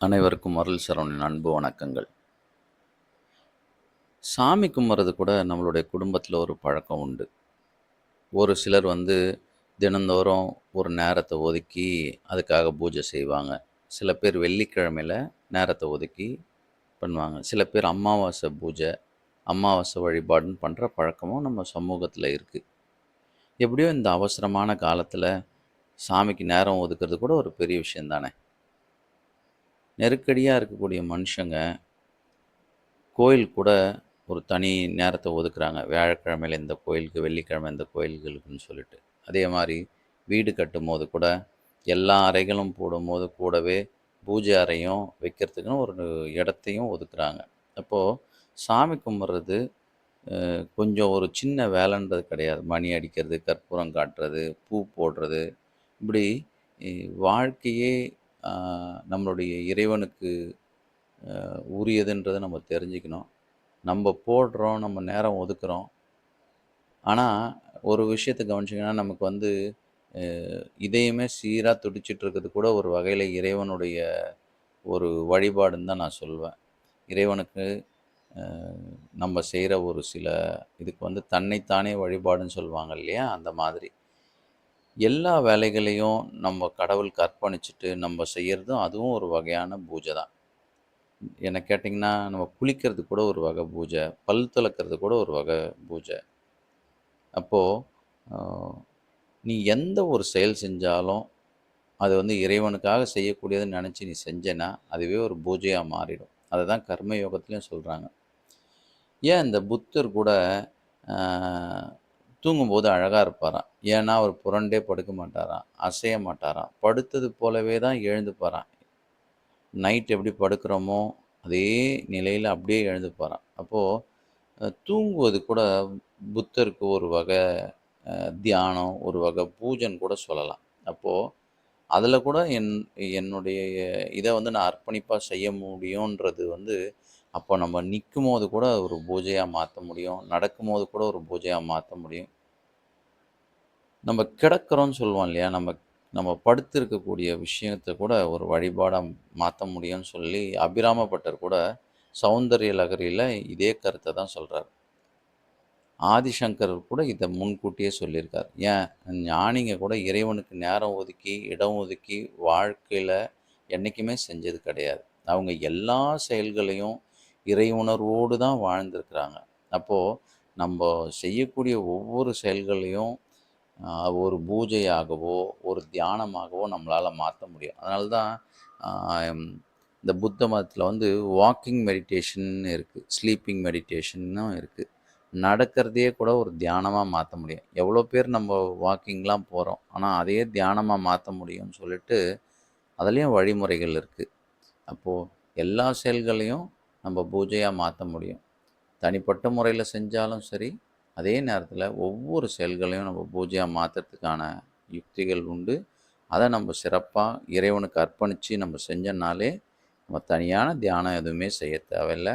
அனைவருக்கும் அருள் சரவணின் அன்பு வணக்கங்கள். சாமி கும்பிட்றது கூட நம்மளுடைய குடும்பத்தில் ஒரு பழக்கம் உண்டு. ஒரு சிலர் வந்து தினந்தோறும் ஒரு நேரத்தை ஒதுக்கி அதுக்காக பூஜை செய்வாங்க. சில பேர் வெள்ளிக்கிழமையில் நேரத்தை ஒதுக்கி பண்ணுவாங்க. சில பேர் அமாவாசை பூஜை அமாவாசை வழிபாடுன்னு பண்ணுற பழக்கமும் நம்ம சமூகத்தில் இருக்குது எப்படியோ இந்த அவசரமான காலத்தில் சாமிக்கு நேரம் ஒதுக்குறது கூட ஒரு பெரிய விஷயம் தானே நெருக்கடியாக இருக்கக்கூடிய மனுஷங்க கோயில் கூட ஒரு தனி நேரத்தை ஒதுக்குறாங்க. வியாழக்கிழமையில் இந்த கோயிலுக்கு வெள்ளிக்கிழமை இந்த கோயில்களுக்குன்னு சொல்லிட்டு. அதே மாதிரி வீடு கட்டும் போது கூட எல்லா அறைகளும் போடும்போது கூடவே பூஜை அறையும் வைக்கிறதுக்குன்னு ஒரு இடத்தையும் ஒதுக்குறாங்க. அப்போது சாமி கும்பிட்றது கொஞ்சம் ஒரு சின்ன வேலைன்றது கிடையாது. மணி அடிக்கிறது கற்பூரம் காட்டுறது பூ போடுறது இப்படி வாழ்க்கையே நம்மளுடைய இறைவனுக்கு உரியதுன்றதை நம்ம தெரிஞ்சுக்கணும். நம்ம போடுறோம் நம்ம நேரம் ஒதுக்குறோம். ஆனால் ஒரு விஷயத்தை கவனிச்சிங்கன்னா நமக்கு வந்து இதையுமே இதயமே சீராக துடிச்சிட்டு இருக்கிறது கூட ஒரு வகையில் இறைவனுடைய ஒரு வழிபாடுன்னு தான் நான் சொல்வேன். இறைவனுக்கு நம்ம செய்கிற ஒரு சில இதுக்கு வந்து தன்னைத்தானே வழிபாடுன்னு சொல்லுவாங்க இல்லையா? அந்த மாதிரி. எல்லா வேலைகளையும் நம்ம கடவுளுக்கு அர்ப்பணிச்சுட்டு நம்ம செய்கிறதும் அதுவும் ஒரு வகையான பூஜை தான். என்ன கேட்டிங்கன்னா நம்ம குளிக்கிறது கூட ஒரு வகை பூஜை பல் துளக்கிறது கூட ஒரு வகை பூஜை. அப்போது நீ எந்த ஒரு செயல் செஞ்சாலும் அது வந்து இறைவனுக்காக செய்யக்கூடியதுன்னு நினச்சி நீ செஞ்சேன்னா அதுவே ஒரு பூஜையாக மாறிடும். அதை தான் கர்ம யோகத்துலேயும் சொல்கிறாங்க ஏன் இந்த புத்தர் கூட தூங்கும்போது அழகாக இருப்பாராம். ஏன்னா அவர் புரண்டே படுக்க மாட்டாராம். அசைய மாட்டாராம். படுத்தது போலவே தான் எழுந்துப்பாராம் நைட் எப்படி படுக்கிறோமோ அதே நிலையில் அப்படியே எழுந்துப்பாராம் அப்போது தூங்குவது கூட புத்தருக்கு ஒரு வகை தியானம் ஒரு வகை பூஜைன்னு கூட சொல்லலாம். அப்போது அதில் கூட என் என்னுடைய இதை வந்து நான் அர்ப்பணிப்பாக செய்ய முடியுன்றது வந்து அப்போ நம்ம நிற்கும் போது கூட ஒரு பூஜையாக மாற்ற முடியும். நடக்கும்போது கூட ஒரு பூஜையாக மாற்ற முடியும். நம்ம கிடக்கிறோன்னு சொல்லுவோம் இல்லையா? நம்ம நம்ம படுத்திருக்கக்கூடிய விஷயத்தை கூட ஒரு வழிபாடாக மாற்ற முடியும்னு சொல்லி அபிராமப்பட்டர் கூட சௌந்தரிய லகரியில் இதே கருத்தை தான் சொல்கிறார் ஆதிசங்கர் கூட இதை முன்கூட்டியே சொல்லியிருக்கார். ஏன்? ஞானிங்க கூட இறைவனுக்கு நேரம் ஒதுக்கி இடம் ஒதுக்கி வாழ்க்கையில் என்றைக்குமே செஞ்சது கிடையாது. அவங்க எல்லா செயல்களையும் இறை உணர்வோடு தான் வாழ்ந்திருக்கிறாங்க. அப்போது நம்ம செய்யக்கூடிய ஒவ்வொரு செயல்களையும் ஒரு பூஜையாகவோ ஒரு தியானமாகவோ நம்மளால் மாற்ற முடியும். அதனால தான் இந்த புத்த மதத்தில் வந்து வாக்கிங் மெடிடேஷன் இருக்குது ஸ்லீப்பிங் மெடிடேஷன்னும் இருக்குது நடக்கிறதையே கூட ஒரு தியானமாக மாற்ற முடியும். எவ்வளோ பேர் நம்ம வாக்கிங்லாம் போகிறோம் ஆனால் அதையே தியானமாக மாற்ற முடியும்னு சொல்லிட்டு அதுலேயும் வழிமுறைகள் இருக்குது அப்போது எல்லா செயல்களையும் நம்ம பூஜையாக மாற்ற முடியும். தனிப்பட்ட முறையில் செஞ்சாலும் சரி அதே நேரத்தில் ஒவ்வொரு செயல்களையும் நம்ம பூஜையாக மாற்றுறதுக்கான யுக்திகள் உண்டு. அதை நம்ம சிறப்பாக இறைவனுக்கு அர்ப்பணித்து நம்ம செஞ்சனாலே நம்ம தனியான தியானம் எதுவுமே செய்ய தேவையில்லை.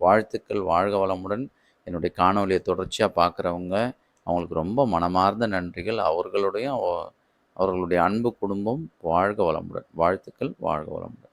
வாழ்த்துக்கள் வாழ்க வளமுடன். என்னுடைய காணொலியை தொடர்ச்சியாக பார்க்குறவங்க அவங்களுக்கு ரொம்ப மனமார்ந்த நன்றிகள். அவர்களுடைய அவர்களுடைய அன்பு குடும்பம் வாழ்க வளமுடன். வாழ்த்துக்கள் வாழ்க வளமுடன்.